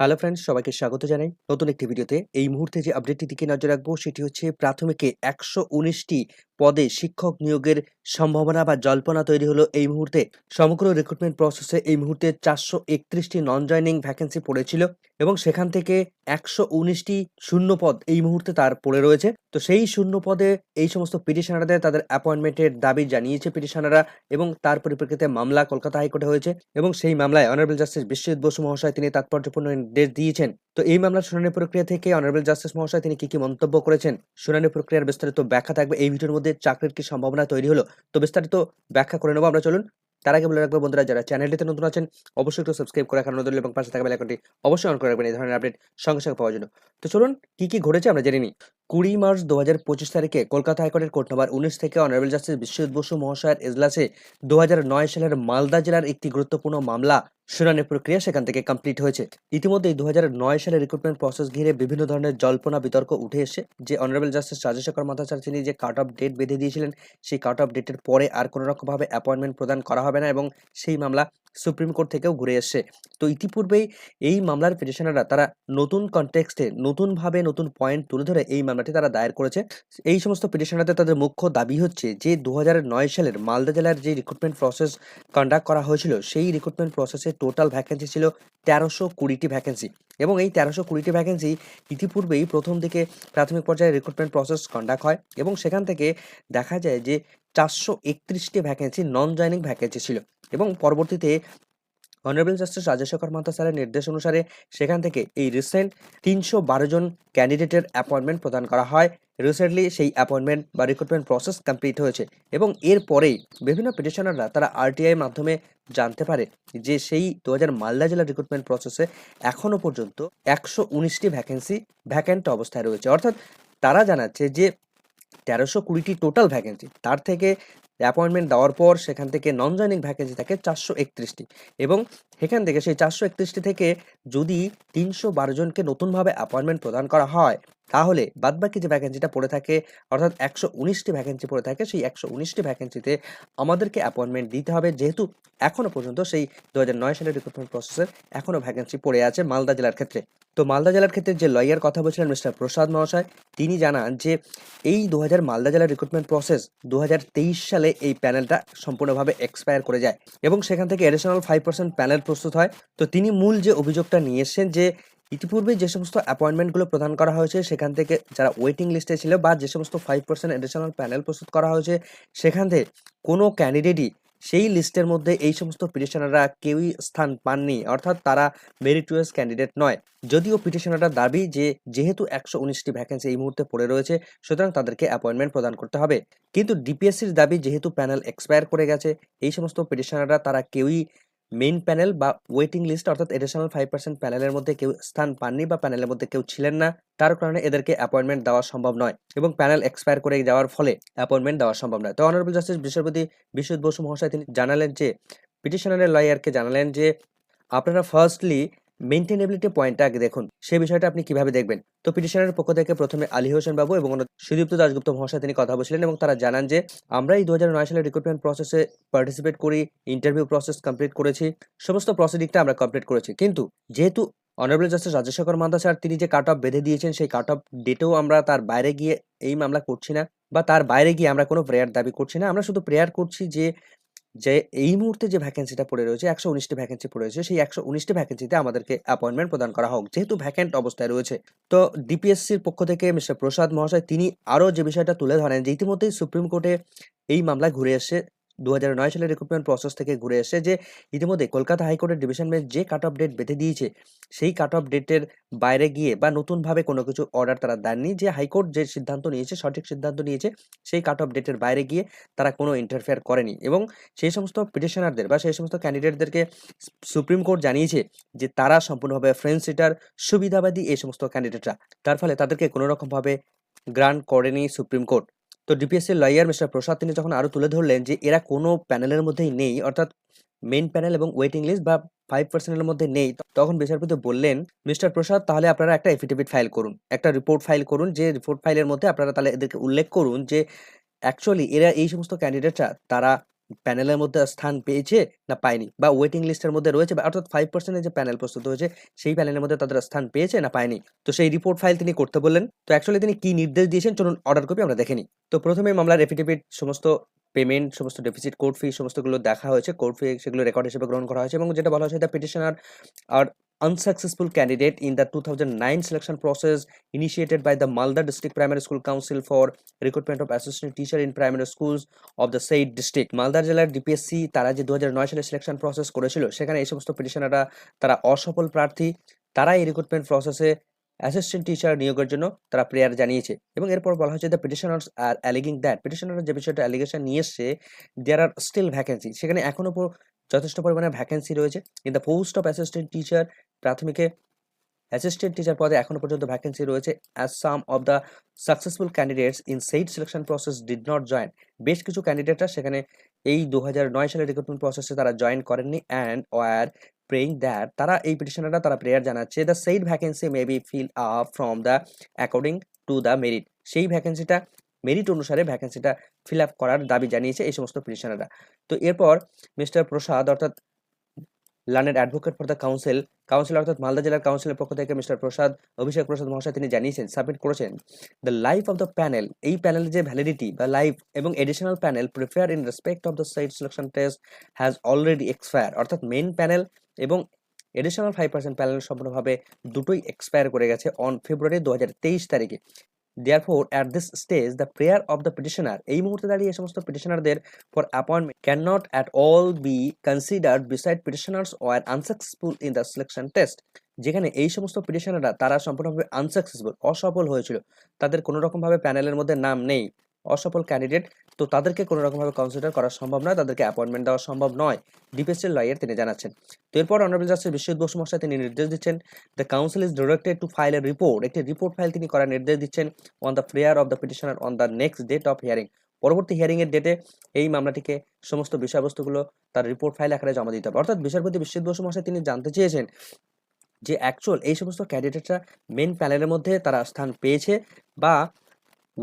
Hello friends সবাইকে স্বাগত জানাই। নতুন একটি ভিডিওতে এই মুহূর্তে যে আপডেটটি দিকে নজর রাখব, সেটি হচ্ছে প্রাথমিকে একশো উনিশটি পদে শিক্ষক নিয়োগের সম্ভাবনা বা জল্পনা তৈরি হলো এই মুহূর্তে। সমগ্র রিক্রুটমেন্ট প্রসেসে এই মুহূর্তে চারশো একত্রিশটি নন জয়নিং ভ্যাকেন্সি পড়েছিল এবং সেখান থেকে একশো উনিশটি শূন্য পদ এই মুহূর্তে তার পড়ে রয়েছে। তো সেই শূন্য পদে এই সমস্ত পিটিশনারদের তাদের অ্যাপয়েন্টমেন্টের দাবি জানিয়েছে পিটিশনাররা এবং তার পরিপ্রেক্ষিতে মামলা কলকাতা হাইকোর্টে হয়েছে এবং সেই মামলায় অনারেবল জাস্টিস বিশ্বজিৎ বসু মহাশয় তিনি তাৎপর্যপূর্ণ নির্দেশ দিয়েছেন। তো এই মামলার শুনানি প্রক্রিয়া থেকে অনারেবল জাস্টিস মহাশয় তিনি কি কি মন্তব্য করেছেন? শুনানি প্রক্রিয়ার বিস্তারিত ব্যাখ্যা থাকবে এই ভিডিওর মধ্যে। চাকরির কি সম্ভাবনা তৈরি হলো? তো বিস্তারিত ব্যাখ্যা করে নেব। আমরা চলুন তার আগে বলে রাখব বন্ধুরা, যারা চ্যানেলটিতে নতুন আছেন, অবশ্যই একটু সাবস্ক্রাইব করে রাখার অনুরোধ এবং পাশে থাকা বেল আইকনটি অবশ্যই অন করে রাখবেন। এই ধরনের আপডেট সঙ্গে সঙ্গে পাওয়ার জন্য। তো চলুন, কি কি ঘটেছে আমরা জেনে নিই। কুড়ি মার্চ দু হাজার পঁচিশ তারিখে কলকাতা হাইকোর্টের কোর্ট নম্বর উনিশ থেকে অনারেবল জাস্টিস বিশ্বজিৎ বসু মহাশয়ের এজলাসে দু হাজার নয় সালের মালদা জেলার একটি গুরুত্বপূর্ণ মামলা শুনানি প্রক্রিয়া সেখান থেকে কমপ্লিট হয়েছে। ইতিমধ্যে দু নয় সালে রিক্রুটমেন্ট প্রসেস ঘিরে বিভিন্ন ধরনের জল্পনা, বিতর্ক উঠে এসে যে অনারেবল জাস্টিস রাজশেখর মাথাচার তিনি যে কাট অফ ডেট বেঁধে দিয়েছিলেন, সেই কাট অফ ডেটের পরে আর কোনো রকমভাবে অ্যাপয়েন্টমেন্ট প্রদান করা হবে না এবং সেই মামলা সুপ্রিম কোর্ট থেকেও ঘুরে এসছে তো ইতিপূর্বেই এই মামলার পিটিশনাররা তারা নতুন কনটেক্সটে নতুনভাবে নতুন পয়েন্ট তুলে ধরে এই মামলাটি তারা দায়ের করেছে। এই সমস্ত পিটিশনারদের তাদের মুখ্য দাবি হচ্ছে যে দু সালের মালদা জেলার যে রিক্রুটমেন্ট প্রসেস কন্ডাক্ট করা হয়েছিল, সেই রিক্রুটমেন্ট প্রসেসে টোটাল ভ্যাকেন্সি ছিল তেরোশো কুড়িটি ভ্যাকেন্সি এবং এই তেরোশো কুড়িটি ভ্যাকেন্সি ইতিপূর্বেই প্রথম দিকে প্রাথমিক পর্যায়ে রিক্রুটমেন্ট প্রসেস কন্ডাক্ট হয়। এবং সেখান থেকে দেখা যায় যে চারশো একত্রিশটি ভ্যাকেন্সি নন জয়নিং ভ্যাকেন্সি ছিল। এবং পরবর্তীতে অনারেবল জাস্টিস রাজশেখর মাতা স্যারের নির্দেশ অনুসারে সেখান থেকে এই রিসেন্ট তিনশো বারো জন ক্যান্ডিডেটের অ্যাপয়েন্টমেন্ট প্রদান করা হয়। রিসেন্টলি সেই অ্যাপয়েন্টমেন্ট বা রিক্রুটমেন্ট প্রসেস কমপ্লিট হয়েছে এবং এরপরেই বিভিন্ন পিটিশনাররা তারা আরটিআই মাধ্যমে জানতে পারে যে সেই দু হাজার মালদা জেলার রিক্রুটমেন্ট প্রসেসে এখনও পর্যন্ত একশো উনিশটি ভ্যাকেন্সি ভ্যাকেন্ট অবস্থায় রয়েছে। অর্থাৎ তারা জানাচ্ছে যে তেরোশো কুড়িটি টোটাল ভ্যাকেন্সি তার থেকে অ্যাপয়েন্টমেন্ট দেওয়ার পর সেখান থেকে নন জয়নিং ভ্যাকেন্সি থাকে চারশো একত্রিশটি। এবং সেখান থেকে সেই চারশো একত্রিশটি থেকে যদি তিনশো বারো জনকে নতুনভাবে অ্যাপয়েন্টমেন্ট প্রদান করা হয় তাহলে বাদবাকি যে ভ্যাকেন্সিটা পড়ে থাকে, অর্থাৎ একশো উনিশটি ভ্যাকেন্সি পড়ে থাকে, সেই একশো উনিশটি ভ্যাকেন্সিতে আমাদেরকে অ্যাপয়েন্টমেন্ট দিতে হবে। যেহেতু এখনও পর্যন্ত সেই দু হাজার নয় সালের রিক্রুটমেন্ট প্রসেসের এখনও ভ্যাকেন্সি পড়ে আছে মালদা জেলার ক্ষেত্রে। তো মালদা জেলার ক্ষেত্রে যে লয়ার কথা বলছিলেন মিস্টার প্রসাদ মহাশয়, তিনি জানান যে এই দু হাজার মালদা জেলার রিক্রুটমেন্ট প্রসেস দু হাজার তেইশ সালে এই প্যানেলটা সম্পূর্ণভাবে এক্সপায়ার করে যায় এবং সেখান থেকে এডিশনাল ফাইভ পার্সেন্ট প্যানেল প্রস্তুত হয়। তো তিনি মূল যে অভিযোগটা নিয়ে এসেছেন যে ইতিপূর্বে যে সমস্ত অ্যাপয়েন্টমেন্টগুলো প্রদান করা হয়েছে, সেখান থেকে যারা ওয়েটিং লিস্টে ছিল বা যে সমস্ত ফাইভ পার্সেন্ট এডিশনাল প্যানেল প্রস্তুত করা হয়েছে, সেখান থেকে কোনো ক্যান্ডিডেটই সেই লিস্টের মধ্যে এই সমস্ত পিটিশনাররা কেউই স্থান পাননি। অর্থাৎ তারা মেরিটুয়াস ক্যান্ডিডেট নয়। যদিও পিটিশনাররা দাবি যে, যেহেতু একশো উনিশটি ভ্যাকেন্সি এই মুহূর্তে পড়ে রয়েছে, সুতরাং তাদেরকে অ্যাপয়েন্টমেন্ট প্রদান করতে হবে। কিন্তু ডিপিএসসির দাবি যেহেতু প্যানেল এক্সপায়ার করে গেছে, এই সমস্ত পিটিশনাররা তারা কেউই মেইন প্যানেল বা ওয়েটিং লিস্ট অর্থাৎ এডিশনাল ফাইভ পার্সেন্ট প্যানেলের মধ্যে কেউ স্থান পাননি বা প্যানেলের মধ্যে কেউ ছিলেন না, তার কারণে এদেরকে অ্যাপয়েন্টমেন্ট দেওয়া সম্ভব নয় এবং প্যানেল এক্সপায়ার করে যাওয়ার ফলে অ্যাপয়েন্টমেন্ট দেওয়া সম্ভব নয়। তো অনারেবল জাস্টিস বিচারপতি বিশ্বজিৎ বসু মহাশয় তিনি জানালেন যে পিটিশনারের লয়ারকে জানালেন যে, আপনারা ফার্স্টলি মেনটেনেবিলিটি পয়েন্টটা আগে দেখুন। সেই বিষয়টা আপনি কীভাবে দেখবেন? তো পিটিশনের পক্ষ থেকে প্রথমে আলী হোসেন বাবু এবং সুদীপ্ত দাসগুপ্ত মহাশয় তিনি কথা বলছিলেন এবং তারা জানান যে, আমরা এই দু সালের রিক্রুটমেন্ট প্রসেসে পার্টিসিপেট করি ইন্টারভিউ প্রসেস কমপ্লিট করেছি, সমস্ত প্রসিডিংটা আমরা কমপ্লিট করেছি। কিন্তু যেহেতু honourable justice Rajshekhar Mantha sir তিনি যে কাট অফ বেঁধে দিয়েছেন, সেই কাট অফ ডেটেও আমরা তার বাইরে গিয়ে এই মামলা করছি না বা তার বাইরে গিয়ে আমরা কোনো প্রেয়ার দাবি করছি না। আমরা শুধু প্রেয়ার করছি যে যে এই মুহূর্তে যে ভ্যাকেন্সিটা পড়ে রয়েছে, একশো উনিশটি ভ্যাকেন্সি পড়ে রয়েছে, সেই একশো উনিশটি ভ্যাকেন্সিতে আমাদেরকে অ্যাপয়েন্টমেন্ট প্রদান করা হোক, যেহেতু ভ্যাকেন্ট অবস্থায় রয়েছে। তো ডিপিএসসির পক্ষ থেকে মিস্টার প্রসাদ মহাশয়, তিনি আরও যে বিষয়টা তুলে ধরেন যে ইতিমধ্যেই সুপ্রিম কোর্টে এই মামলা ঘুরে এসে দু হাজার নয় সালের রিক্রুটমেন্ট প্রসেস থেকে ঘুরে এসে যে ইতিমধ্যে কলকাতা হাইকোর্টের ডিভিশন বেঞ্চ যে কাট অফ ডেট বেঁধে দিয়েছে, সেই কাট অফ ডেটের বাইরে গিয়ে বা নতুনভাবে কোনো কিছু অর্ডার তারা দেননি, যে হাইকোর্ট যে সিদ্ধান্ত নিয়েছে, সঠিক সিদ্ধান্ত নিয়েছে, সেই কাট অফ ডেটের বাইরে গিয়ে তারা কোনো ইন্টারফেয়ার করেনি এবং সেই সমস্ত পিটিশনারদের বা সেই সমস্ত ক্যান্ডিডেটদেরকে সুপ্রিম কোর্ট জানিয়েছে যে তারা সম্পূর্ণভাবে ফ্রেন্ড সিটার সুবিধাবাদী এই সমস্ত ক্যান্ডিডেটরা তার ফলে তাদেরকে কোনো রকমভাবে গ্রান্ট করেনি সুপ্রিম কোর্ট তো ডিপিএসসি লয়ার মিস্টার প্রসাদ তিনি যখন আরও তুলে ধরলেন যে এরা কোনো প্যানেলের মধ্যেই নেই, অর্থাৎ মেন প্যানেল এবং ওয়েটিং লিস্ট বা ফাইভ পার্সেন্টের মধ্যে নেই তখন বিচারপতি বললেন, মিস্টার প্রসাদ, তাহলে আপনারা একটা এফিডেভিট ফাইল করুন, একটা রিপোর্ট ফাইল করুন, যে রিপোর্ট ফাইলের মধ্যে আপনারা তাহলে এদেরকে উল্লেখ করুন যে অ্যাকচুয়ালি এরা এই সমস্ত ক্যান্ডিডেটরা তারা প্যানেলের মধ্যে স্থান পেয়েছে না পায়নি? বা ওয়েটিং লিস্টের মধ্যে রয়েছে বা অর্থাৎ ফাইভ পার্সেন্টের যে প্যানেল প্রস্তুত হয়েছে, সেই প্যানেলের মধ্যে তাদের স্থান পেয়েছে না পায়নি? তো সেই রিপোর্ট ফাইল তিনি করতে বললেন। তো অ্যাকচুয়ালি তিনি কি নির্দেশ দিয়েছেন? চলুন অর্ডার কপি আমরা দেখে নিই। তো প্রথমে মামলার এফিডেভিট সমস্ত পেমেন্ট সমস্ত ডেফিসিট কোর্ট ফি সমস্তগুলো দেখা হয়েছে। কোর্ট ফি সেগুলো রেকর্ড হিসেবে গ্রহণ করা হয়েছে এবং যেটা বলা হয়েছে the petitioner are unsuccessful candidate in the two thousand nine selection process initiated by the Malda district primary school council for recruitment of assistant teacher in primary school of the সেই district মালদার জেলার DPSC তারা যে দু নয় সালে selection process করেছিল, সেখানে এই সমস্ত পিটিশনাররা তারা অসফল প্রার্থী। তারা এই রিক্রুটমেন্ট প্রসেসে অ্যাসিস্ট্যান্ট টিচার নিয়োগের জন্য তারা প্রেয়ার জানিয়েছে। এবং এরপর বলা হয়েছে the petitioners are alleging that petitioner যে বিষয়টা অ্যালিগেশন নিয়ে এসছে দেয়ার আর স্টিল ভ্যাকেন্সি সেখানে এখনও প- যথেষ্ট পরিমাণে ভ্যাকেন্সি রয়েছে। In the post of assistant teacher প্রাথমিকে assistant teacher পদে এখনও পর্যন্ত ভ্যাকেন্সি রয়েছে। As some of the successful candidates in said selection process did not join বেশ কিছু ক্যান্ডিডেটরা সেখানে এই দু নয় সালের রিক্রুটমেন্ট প্রসেসে তারা জয়েন করেননি। অ্যান্ড ওয়ার প্রেইং দ্যাট তারা এই পিটিশনাররা তারা প্রেয়ার জানাচ্ছে। The said vacancy may be fill up from the according to the merit সেই ভ্যাকেন্সিটা মেরিট অনুসারে ভ্যাকেন্সিটা ফিল আপ করার দাবি জানিয়েছে এই সমস্ত পিটিশনাররা তো এরপর মিস্টার প্রসাদ অর্থাৎ learned advocate for the council council অর্থাৎ মালদা জেলার কাউন্সিলের পক্ষ থেকে মিস্টার প্রসাদ, অভিষেক প্রসাদ মহাশয় তিনি জানিয়েছেন সাবমিট করেছেন the life of the panel এই প্যানেলের যে ভ্যালিডিটি বা লাইফ এবং additional panel prepared in respect of the site selection test has already expire অর্থাৎ মেন প্যানেল এবং এডিশনাল ফাইভ পার্সেন্ট প্যানেল সম্পূর্ণভাবে দুটোই এক্সপায়ার করে গেছে অন ফেব্রুয়ারি দু হাজার তেইশ তারিখে। Therefore at this stage the prayer of the petitioner এই মুহূর্তে দাঁড়িয়ে এই সমস্ত পিটিশনারদের for appointment can not at all be considered beside petitioners were unsuccessful in the selection test যেখানে এই সমস্ত পিটিশনাররা তারা সম্পূর্ণভাবে আনসাকসেসফুল অসফল হয়েছিল। তাদের কোনো রকমভাবে প্যানেলের মধ্যে নাম নেই। অসফল ক্যান্ডিডেট তো তাদেরকে কোনো রকমভাবে কনসিডার করা সম্ভব নয়, তাদেরকে অ্যাপয়েন্টমেন্ট দেওয়া সম্ভব নয় ডিপিএসসির লয়ার তিনি জানাচ্ছেন। তো এরপর অনারেবল জাস্টিস বিশ্বজিৎ বসু মহাশয় তিনি নির্দেশ দিচ্ছেন the council is directed to file a report একটি রিপোর্ট ফাইল তিনি করার নির্দেশ দিচ্ছেন on the prayer of the petitioner on the next date of hearing পরবর্তী হিয়ারিং এর ডেটে এই মামলাটিকে সমস্ত বিষয়বস্তুগুলো তার রিপোর্ট ফাইল আকারে জমা দিতে হবে। অর্থাৎ বিচারপতি বিশ্বজিৎ বসু মহাশয় তিনি জানতে চেয়েছেন যে অ্যাকচুয়াল এই সমস্ত ক্যান্ডিডেটরা মেন প্যানেলের মধ্যে তারা স্থান পেয়েছে বা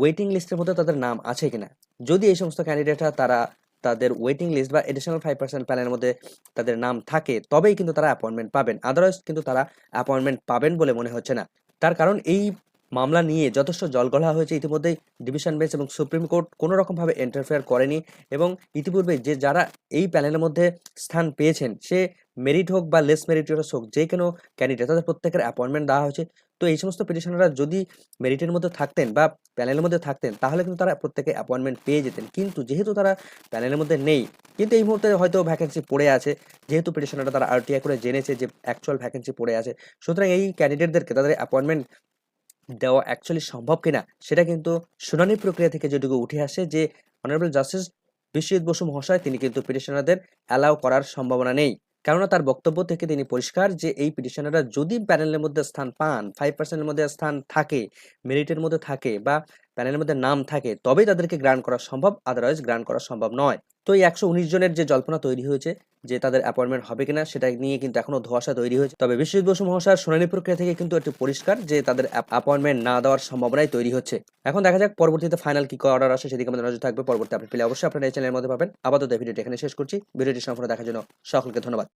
ওয়েটিং লিস্টের মধ্যে তাদের নাম আছে কিনা? যদি এই সমস্ত ক্যান্ডিডেটরা তারা তাদের ওয়েটিং লিস্ট বা এডিশনাল ফাইভ পার্সেন্ট প্যানেলের মধ্যে তাদের নাম থাকে, তবেই কিন্তু তারা অ্যাপয়েন্টমেন্ট পাবেন। আদারওয়াইজ কিন্তু তারা অ্যাপয়েন্টমেন্ট পাবেন বলে মনে হচ্ছে না। তার কারণ এই মামলা নিয়ে যথেষ্ট জলগলা হয়েছে। ইতিমধ্যেই ডিভিশন বেঞ্চ এবং সুপ্রিম কোর্ট কোনো রকমভাবে ইন্টারফেয়ার করেনি এবং ইতিপূর্বে যে যারা এই প্যানেলের মধ্যে স্থান পেয়েছেন, সে মেরিট হোক বা লেস মেরিটিয়াস হোক, যে কোনো ক্যান্ডিডেট তাদের প্রত্যেকের অ্যাপয়েন্টমেন্ট দেওয়া হয়েছে। তো এই সমস্ত পিটিশনাররা যদি মেরিটের মধ্যে থাকতেন বা প্যানেলের মধ্যে থাকতেন, তাহলে কিন্তু তারা প্রত্যেকে অ্যাপয়েন্টমেন্ট পেয়ে যেতেন। কিন্তু যেহেতু তারা প্যানেলের মধ্যে নেই, কিন্তু এই মুহূর্তে হয়তো ভ্যাকেন্সি পড়ে আছে। যেহেতু পিটিশনাররা তারা আরটিআই করে জেনেছে যে অ্যাকচুয়াল ভ্যাকেন্সি পড়ে আছে। সুতরাং এই ক্যান্ডিডেটদেরকে তাদের অ্যাপয়েন্টমেন্ট দেওয়া অ্যাকচুয়ালি সম্ভব কিনা, সেটা কিন্তু শুনানি প্রক্রিয়া থেকে যেটুকু উঠে আসে যে অনারেবল জাস্টিস বিশ্বজিৎ বসু মহাশয়, তিনি কিন্তু পিটিশনারদের অ্যালাউ করার সম্ভাবনা নেই। কেননা তার বক্তব্য থেকে তিনি পরিষ্কার যে এই পিটিশনাররা যদি প্যানেলের মধ্যে স্থান পান ফাইভ পার্সেন্টের মধ্যে স্থান থাকে মেরিটের মধ্যে থাকে বা প্যানেলের মধ্যে নাম থাকে। তবেই তাদেরকে গ্রান্ট করা সম্ভব আদারওয়াইজ গ্রান্ট করা সম্ভব নয়। তো এই একশো উনিশ জনের যে জল্পনা তৈরি হয়েছে, যে তাদের অ্যাপয়েন্টমেন্ট হবে কিনা, সেটা নিয়ে কিন্তু এখনও ধোয়াশা তৈরি হয়েছে। তবে বিশ্বজিৎ বসু মহাশয়ের শুনানি প্রক্রিয়া থেকে কিন্তু একটু পরিষ্কার যে তাদের অ্যাপয়েন্টমেন্ট না দেওয়ার সম্ভাবনাই তৈরি হচ্ছে। এখন দেখা যাক পরবর্তীতে ফাইনাল কি অর্ডার আসে, সেদিকে আমাদের নজর থাকবে। পরবর্তী আপনি পেলে অবশ্যই আপনারা এই চ্যানেলের মধ্যে পাবেন। আপাতত ভিডিওটি এখানে শেষ করছি। ভিডিওটি সম্পূর্ণ দেখার জন্য সকলকে ধন্যবাদ।